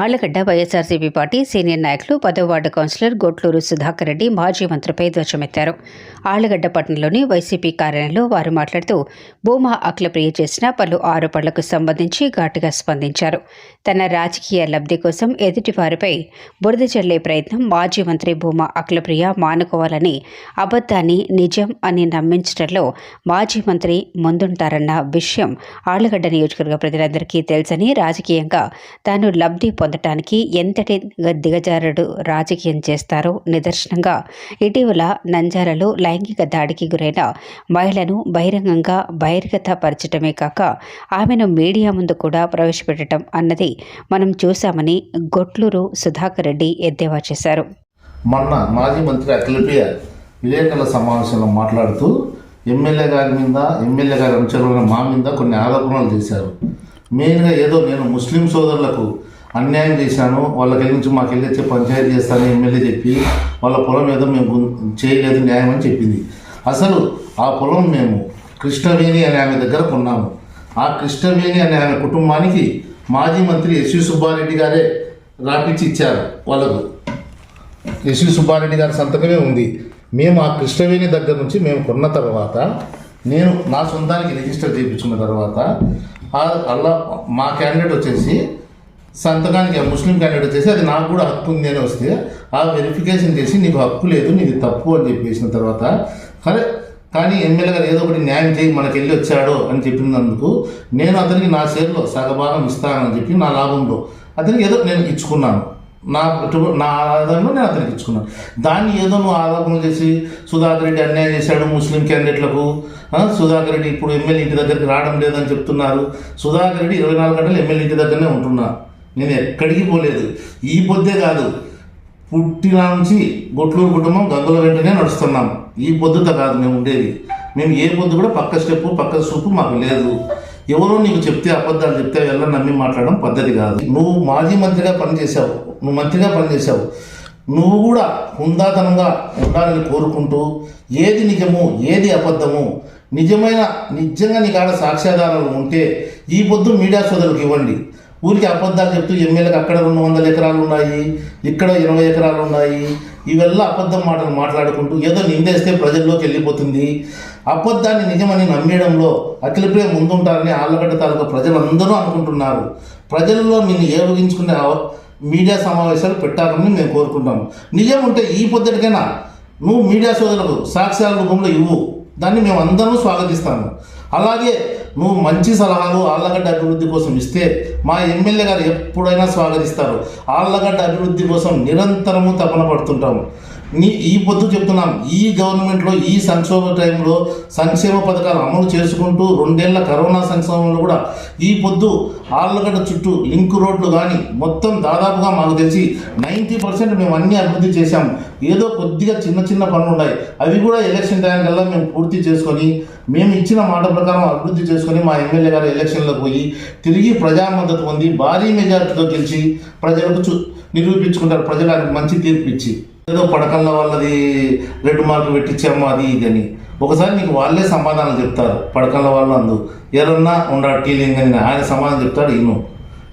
Allagadda YSRCP party senior నాయకులు పదో ward councillor Gotluru Sudhakar Reddy మాజీ మంత్రిపై ధ్వజమెత్తారు. ఆళ్ళగడ్డ పట్టణంలోని వైసీపీ కార్యాలయంలో వారు మాట్లాడుతూ భూమా అఖిలప్రియ చేసిన పలు ఆరోపణలకు సంబంధించి ఘాటుగా స్పందించారు. తన రాజకీయ లబ్ధి కోసం ఎదుటి వారిపై బురద చల్లే ప్రయత్నం మాజీ మంత్రి భూమా అఖిలప్రియ మానుకోవాలని అబద్ధాన్ని నిజం అని నమ్మించడంలో మాజీ మంత్రి ముందుంటారన్న విషయం ఆళ్ళగడ్డ నియోజకవర్గ ప్రజలందరికీ తెలుసని రాజకీయంగా తాను లబ్ధి పొందటానికి ఎంతటి దిగజారుడు రాజకీయం చేస్తారో నిదర్శనంగా ఇటీవల నంజాలలో లైంగిక దాడికి గురైన మహిళను బహిరంగంగా బహిర్గత పరచడమే కాక ఆమెను మీడియా ముందు కూడా ప్రవేశపెట్టడం అన్నది మనం చూశామని గొట్లూరు సుధాకర్ రెడ్డి ఎద్దేవా చేశారు. మొన్న మాజీ మంత్రి అఖిలప్రియ విలేకరుల సమావేశంలో మాట్లాడుతూ ఎమ్మెల్యే గారి మీద ఎమ్మెల్యే గారి అనుచరులైన మా మీద కొన్ని ఆరోపణలు చేశారు. మెయిన్గా ఏదో నేను ముస్లిం సోదరులకు అన్యాయం చేశాను వాళ్ళకి నుంచి మాకు వెళ్ళి వచ్చి పంచాయతీ చేస్తాను ఎమ్మెల్యే చెప్పి వాళ్ళ పొలం ఏదో మేము చేయలేదు న్యాయం అని చెప్పింది. అసలు ఆ పొలం మేము కృష్ణవేణి అనే ఆమె దగ్గర కొన్నాము. ఆ కృష్ణవేణి అనే ఆమె కుటుంబానికి మాజీ మంత్రి ఎస్వి సుబ్బారెడ్డి గారే రాపిచ్చి ఇచ్చారు వాళ్ళకు. ఎస్వి సుబ్బారెడ్డి గారి సంతకమే ఉంది. మేము ఆ కృష్ణవేణి దగ్గర నుంచి మేము కొన్న తర్వాత నేను నా సొంతానికి రిజిస్టర్ చేయించుకున్న తర్వాత అలా మా క్యాండిడేట్ వచ్చేసి సంతకానికి ఆ ముస్లిం క్యాండిడేట్ చేసి అది నాకు కూడా హక్కు ఉంది అని వస్తే ఆ వెరిఫికేషన్ చేసి నీకు హక్కు లేదు నీది తప్పు అని చెప్పేసిన తర్వాత సరే కానీ ఎమ్మెల్యే గారు ఏదో ఒకటి న్యాయం చేయి మనకి వెళ్ళి వచ్చాడు అని చెప్పినందుకు నేను అతనికి నా షేర్లో సగభాగం ఇస్తానని చెప్పి నా లాభంలో అతనికి ఏదో నేను ఇచ్చుకున్నాను. నా నా ఆధారంలో నేను అతనికి ఇచ్చుకున్నాను. దాన్ని ఏదో నువ్వు ఆధారం చేసి సుధాకర్ రెడ్డి అన్యాయం చేశాడు ముస్లిం క్యాండిడేట్లకు సుధాకర్ రెడ్డి ఇప్పుడు ఎమ్మెల్యే ఇంటి దగ్గరికి రావడం లేదని చెప్తున్నారు. సుధాకర్ రెడ్డి ఇరవై నాలుగు గంటలు ఎమ్మెల్యే ఇంటి దగ్గరనే ఉంటున్నా. నేను ఎక్కడికి పోలేదు. ఈ పొద్దే కాదు. పుట్టిన నుంచి గొట్లూరు కుటుంబం గంగుల వెంటనే నడుస్తున్నాం. ఈ పొద్దుతో కాదు మేము ఉండేది. మేము ఏ పొద్దు కూడా పక్క స్టెప్ పక్క సూపు మాకు లేదు. ఎవరో నీకు చెప్తే అబద్ధాలు చెప్తే వెళ్ళ నమ్మి మాట్లాడడం పద్ధతి కాదు. నువ్వు మాజీ మంత్రిగా పనిచేశావు. నువ్వు మంత్రిగా పనిచేసావు నువ్వు కూడా హుందాతనంగా ఉండాలని కోరుకుంటూ ఏది నిజము ఏది అబద్ధము నిజమైన నిజంగా నీ కాడ సాక్ష్యాధారాలు ఉంటే ఈ పొద్దు మీడియా సోదరులకు ఇవ్వండి. ఊరికి అబద్ధాలు చెప్తూ ఎమ్మెల్యేకి అక్కడ రెండు వందల ఎకరాలు ఉన్నాయి ఇక్కడ ఇరవై ఎకరాలు ఉన్నాయి. ఇవెల్లా అబద్ధం మాటలు మాట్లాడుకుంటూ ఏదో నిందేస్తే ప్రజల్లోకి వెళ్ళిపోతుంది. అబద్ధాన్ని నిజమని నమ్మేయడంలో అఖిలప్రియ ముందుంటారని ఆళ్ళగడ్డ తాలూకా ప్రజలందరూ అనుకుంటున్నారు. ప్రజల్లో నిన్ను ఏవగించుకునే మీడియా సమావేశాలు పెట్టాలని మేము కోరుకుంటాము నిజం ఉంటే ఈ పొద్దుటికైనా నువ్వు మీడియా సోదరులకు సాక్ష్యాల రూపంలో ఇవ్వు. దాన్ని మేము అందరం స్వాగతిస్తాము. అలాగే నువ్వు మంచి సలహాలు ఆళ్ళగడ్డ అభివృద్ధి కోసం ఇస్తే మా ఎమ్మెల్యే గారు ఎప్పుడైనా స్వాగతిస్తారు. ఆళ్ళగడ్డ అభివృద్ధి కోసం నిరంతరము తపన పడుతుంటాము. నీ ఈ పొద్దు చెప్తున్నాం ఈ గవర్నమెంట్లో ఈ సంక్షోభ టైంలో సంక్షేమ పథకాలు అమలు చేసుకుంటూ రెండేళ్ళ కరోనా సంక్షోభంలో కూడా ఈ పొద్దు ఆళ్ళగడ్డ చుట్టూ లింక్ రోడ్లు కానీ మొత్తం దాదాపుగా మాకు తెలిసి నైంటీ పర్సెంట్ మేము అన్ని అభివృద్ధి చేశాము ఏదో కొద్దిగా చిన్న చిన్న పనులు ఉన్నాయి. అవి కూడా ఎలక్షన్ టైం కల్లా మేము పూర్తి చేసుకొని మేము ఇచ్చిన మాట ప్రకారం అభివృద్ధి చేసుకొని మా ఎమ్మెల్యే గారు ఎలక్షన్లో పోయి తిరిగి ప్రజా మద్దతు పొంది భారీ మెజార్టీతో గెలిచి ప్రజలకు చూ నిరూపించుకుంటారు. ప్రజలకు మంచి తీర్పు ఇచ్చి. ఏదో పడకల్ల వాళ్ళది రెండు మార్కులు పెట్టించాము అది ఇది అని. ఒకసారి నీకు వాళ్ళే సమాధానం చెప్తారు. పడకల్ల వాళ్ళు అందు. ఎవరన్నా ఉండా టీలింగ్ అని ఆయన సమాధానం చెప్తాడు ఈయన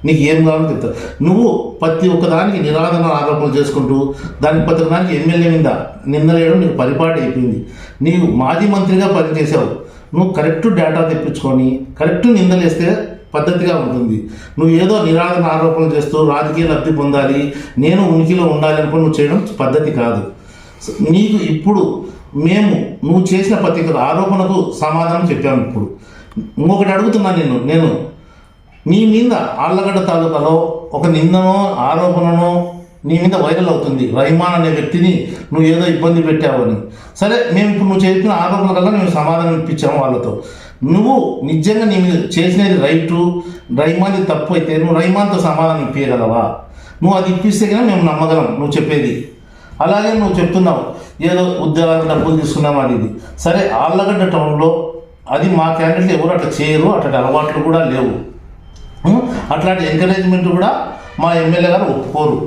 నీకు ఏం కావాలో చెప్తారు నువ్వు ప్రతి ఒక్కదానికి నిరాధన ఆరోపణలు చేసుకుంటూ దానికి ప్రతి ఒక్కదానికి ఎమ్మెల్యే మీద నిందలేయడం నీకు పరిపాటి అయిపోయింది. నీవు మాజీ మంత్రిగా పనిచేసావు నువ్వు కరెక్ట్ డేటా తెప్పించుకొని కరెక్ట్ నిందలేస్తే పద్ధతిగా ఉంటుంది. నువ్వు ఏదో నిరాధన ఆరోపణలు చేస్తూ రాజకీయ లబ్ధి పొందాలి నేను ఉనికిలో ఉండాలి అనుకుని నువ్వు చేయడం పద్ధతి కాదు. నీకు ఇప్పుడు మేము నువ్వు చేసిన ప్రతి ఒక్క ఆరోపణకు సమాధానం చెప్పాము ఇప్పుడు. ఇంకొకటి అడుగుతున్నాను నేను నేను. నీ మీద ఆళ్ళగడ్డ తాలూకాలో ఒక నిందనో ఆరోపణనో నీ మీద వైరల్ అవుతుంది. రహిమాన్ అనే వ్యక్తిని నువ్వు ఏదో ఇబ్బంది పెట్టావని. సరే మేము ఇప్పుడు నువ్వు చెప్పిన ఆరోపణల కల్లా మేము సమాధానం ఇప్పించాము వాళ్ళతో. నువ్వు నిజంగా నీ మీద చేసినది రైటు రహిమాన్ది తప్పు అయితే నువ్వు రైమాన్తో సమాధానం ఇప్పించగలవా నువ్వు అది ఇప్పిస్తే కానీ మేము నమ్మగలం నువ్వు చెప్పేది. అలాగే నువ్వు చెప్తున్నావు ఏదో ఉద్యోగాలకు డబ్బులు తీసుకున్నాం అది ఇది. సరే ఆళ్ళగడ్డ టౌన్లో అది మా క్యాండిడేట్లు ఎవరు అట్లా చేయరు అట్లాంటి అలవాట్లు కూడా లేవు. అట్లాంటి ఎంకరేజ్మెంట్ కూడా మా ఎమ్మెల్యే గారు ఒప్పుకోరు.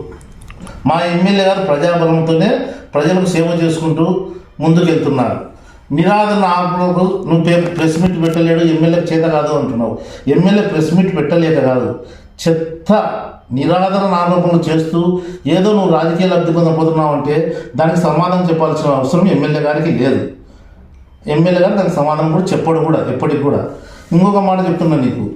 మా ఎమ్మెల్యే గారు ప్రజాబలంతోనే ప్రజలకు సేవ చేసుకుంటూ ముందుకెళ్తున్నారు. నిరాదరణ ఆరోపణలకు నువ్వు పే- ప్రెస్ మీట్ పెట్టలేడు ఎమ్మెల్యే చేత కాదు అంటున్నావు. ఎమ్మెల్యే ప్రెస్ మీట్ పెట్టలేక కాదు. చెత్త నిరాదరణ ఆరోపణలు చేస్తూ ఏదో నువ్వు రాజకీయ లబ్ధి పొందబోతున్నావు అంటే దానికి సమాధానం చెప్పాల్సిన అవసరం ఎమ్మెల్యే గారికి లేదు. ఎమ్మెల్యే గారు దానికి సమాధానం కూడా చెప్పడు కూడా ఎప్పటికి కూడా. ఇంకొక మాట చెప్తున్నా నీకు.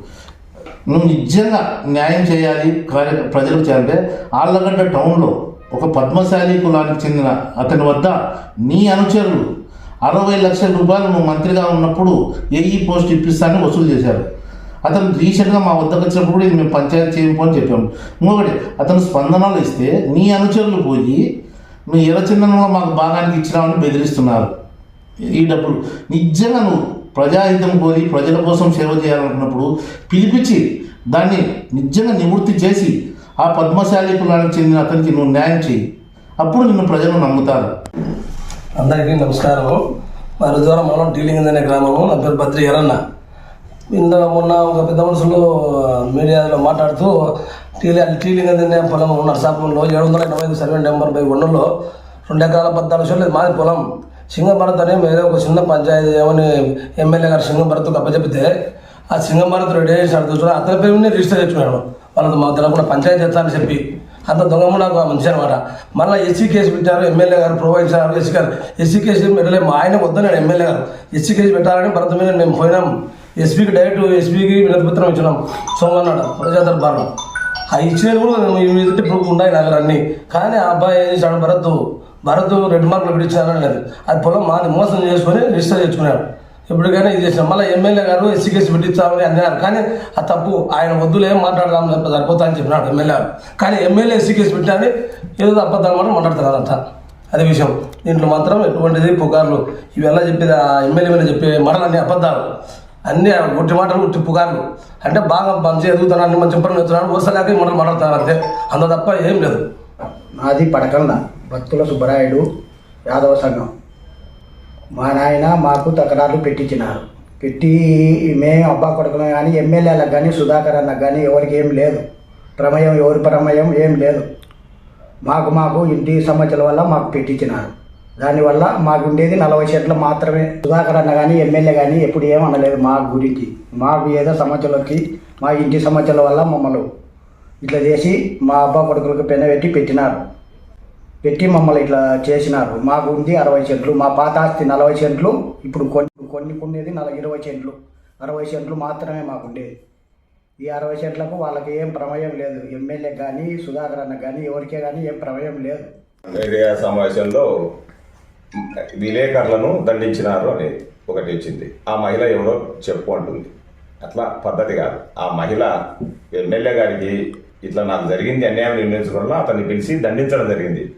నువ్వు నిజంగా న్యాయం చేయాలి కార్య ప్రజలకు చేయాలంటే ఆళ్ళగడ్డ టౌన్లో ఒక పద్మశాలి కులానికి చెందిన అతని వద్ద నీ అనుచరులు అరవై లక్షల రూపాయలు నువ్వు మంత్రిగా ఉన్నప్పుడు ఏఈ పోస్ట్ ఇప్పిస్తానని వసూలు చేశారు. అతను రీసెంట్గా మా వద్దకు వచ్చినప్పుడు కూడా ఇది మేము పంచాయతీ చేయము అని చెప్పాము. ఇంకొకటి అతను స్పందనలు ఇస్తే నీ అనుచరులు పోయి మీ ఎర్రచందనంలో మాకు భాగానికి ఇచ్చినామని బెదిరిస్తున్నారు. ఈ డబ్బులు నిజంగా నువ్వు ప్రజాహితం కోరి ప్రజల కోసం సేవ చేయాలనుకున్నప్పుడు పిలిపించి దాన్ని నిజంగా నివృత్తి చేసి ఆ పద్మశాలి కులానికి చెందిన అతనికి నువ్వు న్యాయం చేయి అప్పుడు నిన్ను ప్రజలు నమ్ముతారు. అందరికీ నమస్కారము. మా రుద్వారం మనం టీలింగ్ అనే గ్రామము నా పేరు బద్రి ఎరన్న. ఇంత మొన్న ఒక పెద్ద మనుషులు మీడియాలో మాట్లాడుతూ టీలి టీలింగ్ అనే పొలం నరసాపురంలో ఏడు వందల ఎనభై ఐదు సర్వే నెంబర్ బై ఒన్నులో రెండు ఎకరాల పద్నాలుగు లక్షలు మాది పొలం. సింగభరత్ అనే ఏదో ఒక చిన్న పంచాయతీ ఏమని ఎమ్మెల్యే గారు సింగభరత్కు అప్పచెప్తే ఆ సింగభరత్ రెడీ చేసినాడు చూసిన అతని పేరు రిజిస్టర్ చేసుకున్నాడు వాళ్ళతో మా తెలకుండా పంచాయతీ చేస్తానని చెప్పి అంత దొంగ నాకు మంచి అనమాట. మళ్ళీ ఎస్సీ కేసు పెట్టారు ఎమ్మెల్యే గారు ప్రొవైడ్ చేశారు ఎస్సీ గారు ఎస్సీ కేసు పెట్టలేము మా ఆయన వద్దన్నాడు ఎమ్మెల్యే గారు. ఎస్సీ కేసు పెట్టాలని భరత మీద మేము పోయినాం. ఎస్పీకి డైరెక్ట్ ఎస్పీకి వినతిపత్రం ఇచ్చినాం. సోమన్నాడు ప్రజా దర్బార్లో. ఆ ఇచ్చినవి కూడా మేము ఈ విధంగా ఇప్పుడు ఉన్నాయి నాకు కానీ ఆ అబ్బాయి ఏం చేశాడు? భరత్ భరత్ రెడ్ మార్కులు పిలిచారని లేదు. అది పొలం మాది మోసం చేసుకొని రిజిస్టర్ చేసుకున్నాడు. ఎప్పటికైనా ఇది చేసినాం. మళ్ళీ ఎమ్మెల్యే గారు ఎస్సీ కేసు పెట్టించామని అన్నారు. కానీ ఆ తప్పు ఆయన వద్దులే మాట్లాడదాం చెప్ప సరిపోతా అని చెప్పినాడు ఎమ్మెల్యే గారు. కానీ ఎమ్మెల్యే ఎస్సీ కేసు పెట్టామని ఏదో అబద్ధాలు మాత్రం మాట్లాడుతున్నారు అదే విషయం. దీంట్లో మాత్రం ఎటువంటిది పుకార్లు. ఇవెలా చెప్పేది ఆ ఎమ్మెల్యే మీద చెప్పే మాటలు అన్ని అబద్ధాలు. అన్ని గుట్టి మాటలు గుట్టి పుకార్లు. అంటే బాగా మంచి ఎదుగుతున్నాను అన్ని మంచి పనులు ఎత్తున్నాడు వస్తలేక ఈ మాటలు మాట్లాడుతున్నారు అంతే. అంత తప్ప ఏం లేదు. నాది పడకల్న. భక్తుల సుబ్బరాయుడు యాదవ సంఘం. మా నాయన మాకు తకరాలు పెట్టించినారు పెట్టి మేము అబ్బా కొడుకులం కానీ ఎమ్మెల్యేలకు కానీ సుధాకర్ అన్నకు కానీ ఎవరికి ఏం లేదు. ప్రమేయం ఎవరి ప్రమేయం ఏం లేదు. మాకు మాకు ఇంటి సమస్యల వల్ల మాకు పెట్టించినారు దానివల్ల మాకు ఉండేది నలభై సెట్లు మాత్రమే. సుధాకర్ అన్న కానీ ఎమ్మెల్యే కానీ ఎప్పుడు ఏం అనలేదు మా గురించి. మాకు ఏదో సమస్యలు వచ్చి మా ఇంటి సమస్యల వల్ల మమ్మల్ని ఇట్లా చేసి మా అబ్బా కొడుకులకు పెన పెట్టి పెట్టినారు. పెట్టి మమ్మల్ని ఇట్లా చేసినారు. మాకు ఉంది అరవై సెంట్లు. మా పాత ఆస్తి నలభై సెంట్లు. ఇప్పుడు కొన్ని కొన్ని ఉండేది నలభై ఇరవై సెంట్లు. అరవై సెంట్లు మాత్రమే మాకు ఉండేది. ఈ అరవై సెంట్లకు వాళ్ళకి ఏం ప్రమేయం లేదు. ఎమ్మెల్యే కానీ సుధాకర్ అన్న కానీ ఎవరికే కానీ ఏం ప్రమేయం లేదు. మీడియా సమావేశంలో విలేకరులను దండించినారు అని ఒకటి వచ్చింది. ఆ మహిళ ఎవరో చెప్పు అంటుంది. అట్లా పద్ధతి కాదు. ఆ మహిళ ఎమ్మెల్యే గారికి ఇట్లా నాకు జరిగింది అన్యాయం నిర్ణయించడంలో అతన్ని పిలిచి దండించడం జరిగింది.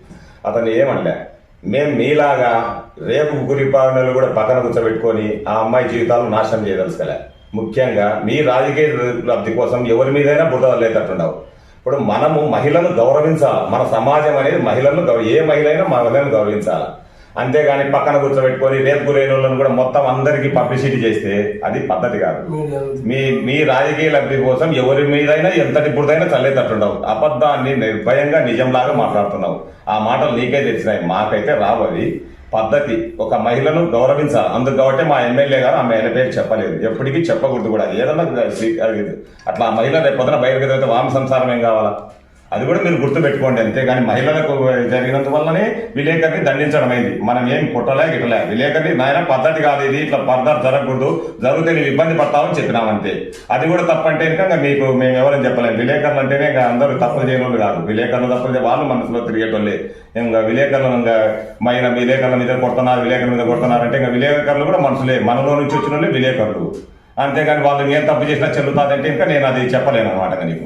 అతను ఏమనలే. మేము మీలాగా రేపు గురిపాలనలు కూడా పక్కన కూర్చోబెట్టుకొని ఆ అమ్మాయి జీవితాలను నాశనం చేయదలుచుకోలే. ముఖ్యంగా మీ రాజకీయ లబ్ధి కోసం ఎవరి మీదైనా బురద లేదట్టుండవు ఇప్పుడు మనము మహిళను గౌరవించాలి? మన సమాజం అనేది మహిళలను గౌరవ ఏ మహిళ అయినా మహిళను గౌరవించాలి? అంతేగాని పక్కన కూర్చోబెట్టుకొని రేపు గురైన వాళ్ళని కూడా మొత్తం అందరికీ పబ్లిసిటీ చేస్తే అది పద్ధతి కాదు. మీ మీ రాజకీయ లబ్ధి కోసం ఎవరి మీదైనా ఎంతటి బురదైనా చల్లేటట్టుండవు. అబద్ధాన్ని నిర్భయంగా నిజంలాగా మాట్లాడుతున్నావు. ఆ మాటలు నీకే తెలిసినాయి. మాకైతే రావు అవి. పద్ధతి. ఒక మహిళను గౌరవించాలి. అందుకు కాబట్టి మా ఎమ్మెల్యే గారు ఆ మహిళ పేరు చెప్పలేదు. ఎప్పటికీ చెప్పకూడదు కూడా. ఏదన్నా అట్లా ఆ మహిళ రేపు పొద్దున బయటకు వామ సంసారం ఏం కావాలా? అది కూడా మీరు గుర్తుపెట్టుకోండి అంతేగాని మహిళలకు జరిగినంత వల్లనే విలేకరిని దండించడం అయింది మనం ఏం కుట్టలే గిట్టలే. విలేకరిని నాయన పద్ధతి కాదు ఇది. ఇట్లా పద్ధతి జరగకూడదు. జరిగితే నేను ఇబ్బంది పడతామని చెప్పినాం అంతే. అది కూడా తప్పంటే ఇంకా మీకు మేము ఎవరని చెప్పలేము విలేకరులు అంటేనే ఇంకా అందరూ తప్పులు చేయని కాదు. విలేకరులు తప్పులు వాళ్ళు మనసులో తిరిగేటోళ్ళే. ఇంకా విలేకరులు ఇంకా మైన విలేకరుల మీద కొడుతున్నారు విలేకరుల మీద కొడుతున్నారు అంటే ఇంకా విలేకరులు కూడా మనుషులే మనలో నుంచి వచ్చిన వాళ్ళు విలేకరులు. అంతేగాని వాళ్ళు ఏం తప్పు చేసినా చెల్లుతాదంటే ఇంకా నేను అది చెప్పలేను అనమాట నీకు